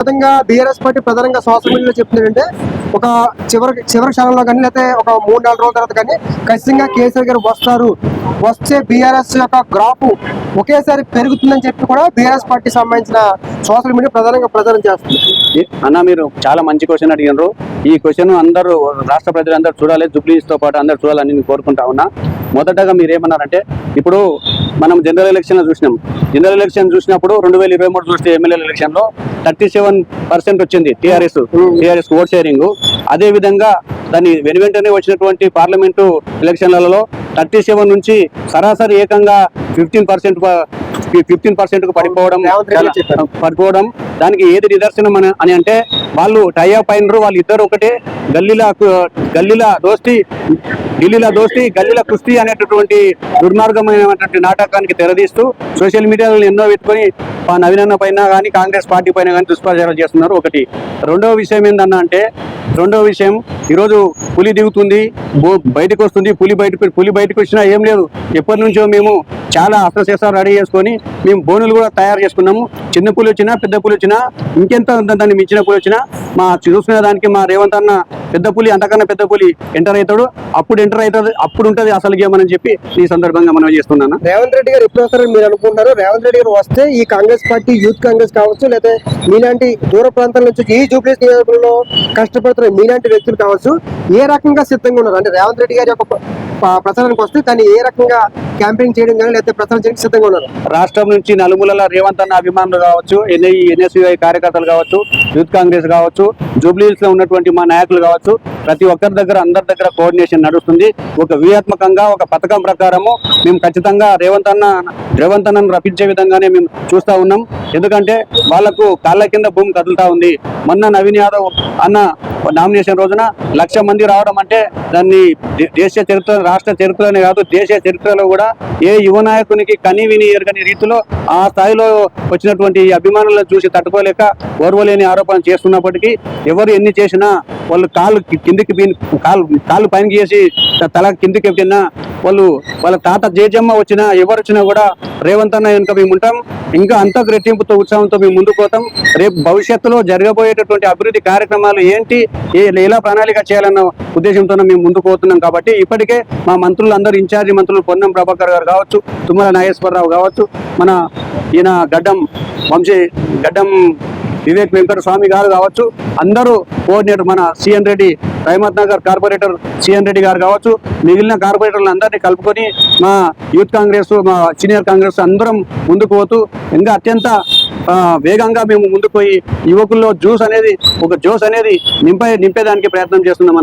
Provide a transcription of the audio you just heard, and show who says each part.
Speaker 1: విధంగా BRS party ప్రధానంగా social మీడియాలో చెప్తుందంటే ఒక చివరి చివరి క్షణంలో కానీ లేకపోతే ఒక మూడు నాలుగు రోజుల తర్వాత కానీ ఖచ్చితంగా కేసీఆర్ గారు వస్తారు. వస్తే బీఆర్ఎస్ యొక్క గ్రాఫ్ ఒకేసారి పెరుగుతుందని చెప్పి కూడా బీఆర్ఎస్ పార్టీ సంబంధించిన సోషల్ మీడియా ప్రధానంగా ప్రచారం చేస్తుంది.
Speaker 2: అన్న మీరు చాలా మంచి క్వశ్చన్ అడిగినారు. ఈ క్వశ్చన్ అందరూ రాష్ట్ర ప్రజలందరూ చూడాలి జుబ్లీస్తో పాటు అందరూ చూడాలని నేను కోరుకుంటా ఉన్నా. మొదటగా మీరు ఏమన్నారంటే ఇప్పుడు మనం జనరల్ ఎలక్షన్ చూసినాం. జనరల్ ఎలక్షన్ చూసినప్పుడు రెండు వేల ఇరవై మూడు చూస్తే ఎమ్మెల్యే ఎలక్షన్లో థర్టీ సెవెన్ పర్సెంట్ వచ్చింది టీఆర్ఎస్ టీఆర్ఎస్ ఓట్ షేరింగ్ అదే విధంగా దాని వెను వెంటనే వచ్చినటువంటి పార్లమెంటు ఎలక్షన్లలో థర్టీ సెవెన్ నుంచి సరాసరి ఏకంగా ఫిఫ్టీన్ పర్సెంట్ ఫిఫ్టీన్ పర్సెంట్కు పడిపోవడం. పడిపోవడం దానికి ఏది నిదర్శనం అని అని అంటే వాళ్ళు టైఅప్ అయినరు వాళ్ళు ఇద్దరు ఒకటే. గల్లీల గల్లీల దోస్తి ఢిల్లీల దోస్తి గల్లీల కుస్తీ అనేటటువంటి దుర్మార్గమైనటువంటి నాటకానికి తెరదీస్తూ సోషల్ మీడియాలో ఎన్నో పెట్టుకొని ఆ నవీనన్న పైన కానీ కాంగ్రెస్ పార్టీ పైన కానీ దుష్ప్రచారం చేస్తున్నారు. ఒకటి. రెండవ విషయం ఏందన్న అంటే రెండవ విషయం ఈరోజు పులి దిగుతుంది బయటకు వస్తుంది పులి బయటకు పులి బయటకు వచ్చినా ఏం లేదు. ఎప్పటి నుంచో మేము చాలా అస్త్రశస్త్రాలు రెడీ చేసుకొని మేము బోనులు కూడా తయారు చేసుకున్నాము. చిన్న పులి వచ్చినా పెద్ద పులి వచ్చినా ఇంకెంత దాన్ని మించిన పులి వచ్చినా మా చూసుకునే దానికి మా రేవంత్ అన్న పెద్ద పులి అంతకన్నా పెద్ద పులి ఎంటర్ అవుతాడు. అప్పుడు ఎంటర్ అవుతుంది అప్పుడు ఉంటుంది అసలు గేమ్ అని చెప్పి ఈ సందర్భంగా మనం చేస్తున్నాను
Speaker 1: రేవంత్ రెడ్డి గారు ఎప్పుడు వస్తారని మీరు అనుకుంటున్నారు రేవంత్ రెడ్డి గారు వస్తే ఈ కాంగ్రెస్ పార్టీ యూత్ కాంగ్రెస్ కావచ్చు లేదా మీలాంటి దూర ప్రాంతాల నుంచి ఈ జూబ్లీస్ నియోజకవర్గంలో కష్టపడుతున్న మీలాంటి వ్యక్తులు కావచ్చు ఏ రకంగా సిద్ధంగా ఉన్నారు? అంటే రేవంత్ రెడ్డి గారి యొక్క ప్ర- ప్ర- ప్రచారానికి వస్తే దాన్ని ఏ రకంగా క్యాంపెయిన్ చేయడం కానీ లేకపోతే ప్రచారం చేయడానికి సిద్ధంగా ఉన్నారు?
Speaker 2: రాష్ట్రం నుంచి నలుమూలల రేవంత్ అన్న అభిమానులు కావచ్చు ఎన్ఐ ఎన్ఎస్యుఐ కార్యకర్తలు కావచ్చు యూత్ కాంగ్రెస్ కావచ్చు జూబ్లీస్లో ఉన్నటువంటి మా నాయకులు కావచ్చు ప్రతి ఒక్కరి దగ్గర అందరి దగ్గర కోఆర్డినేషన్ నడుస్తుంది. ఒక వ్యూహాత్మకంగా ఒక పథకం ప్రకారము మేము ఖచ్చితంగా రేవంత్ అన్న రేవంత్ అన్నను రప్పించే విధంగానే మేము చూస్తా ఉన్నాం. ఎందుకంటే వాళ్ళకు కాళ్ళ కింద భూమి కదులుతా ఉంది. మొన్న నవీన్ యాదవ్ అన్న నామినేషన్ రోజున లక్ష మంది రావడం అంటే దాన్ని దేశీయ దేశ చరిత్ర రాష్ట్ర చరిత్రనే కాదు దేశ చరిత్రలో కూడా ఏ యువ నాయకునికి కని విని ఎరగని రీతిలో ఆ స్థాయిలో వచ్చినటువంటి ఈ అభిమానులను చూసి తట్టుకోలేక ఓర్వలేని ఆరోపణ చేస్తున్నప్పటికీ ఎవరు ఎన్ని చేసినా వాళ్ళు కాళ్ళు కిందికి కాలు కాళ్ళు పైన చేసి తల కిందికి ఎప్పుడైనా వాళ్ళు వాళ్ళ తాత జేజమ్మ వచ్చినా ఎవరు వచ్చినా కూడా రేవంత్ అన్న వెనుక మేము ఉంటాం. ఇంకా అంత రెట్టింపుతో ఉత్సాహంతో మేము ముందుకు పోతాం. రేపు భవిష్యత్తులో జరగబోయేటటువంటి అభివృద్ధి కార్యక్రమాలు ఏంటి ఏ ఎలా ప్రణాళిక చేయాలన్న ఉద్దేశంతో మేము ముందుకు పోతున్నాం కాబట్టి ఇప్పటికే మా మంత్రులు అందరూ ఇన్ఛార్జి మంత్రులు పొన్నం ప్రభాకర్ గారు కావచ్చు తుమ్మల నాగేశ్వరరావు కావచ్చు మన ఈయన గడ్డం వంశీ గడ్డం వివేక్ వెంకట స్వామి గారు కావచ్చు అందరూ కోఆర్డినేటర్ మన CN Reddy Rahmat Nagar corporator CN Reddy గారు కావచ్చు మిగిలిన కార్పొరేటర్లు అందరినీ కలుపుకొని మా యూత్ కాంగ్రెస్ మా సీనియర్ కాంగ్రెస్ అందరం ముందుకు పోతూ ఇంకా అత్యంత ఆ, వేగంగా మేము ముందుకు పోయి యువకుల్లో జ్యూస్ అనేది ఒక జ్యూస్ అనేది నింపే నింపేదానికి ప్రయత్నం చేస్తున్నామన్న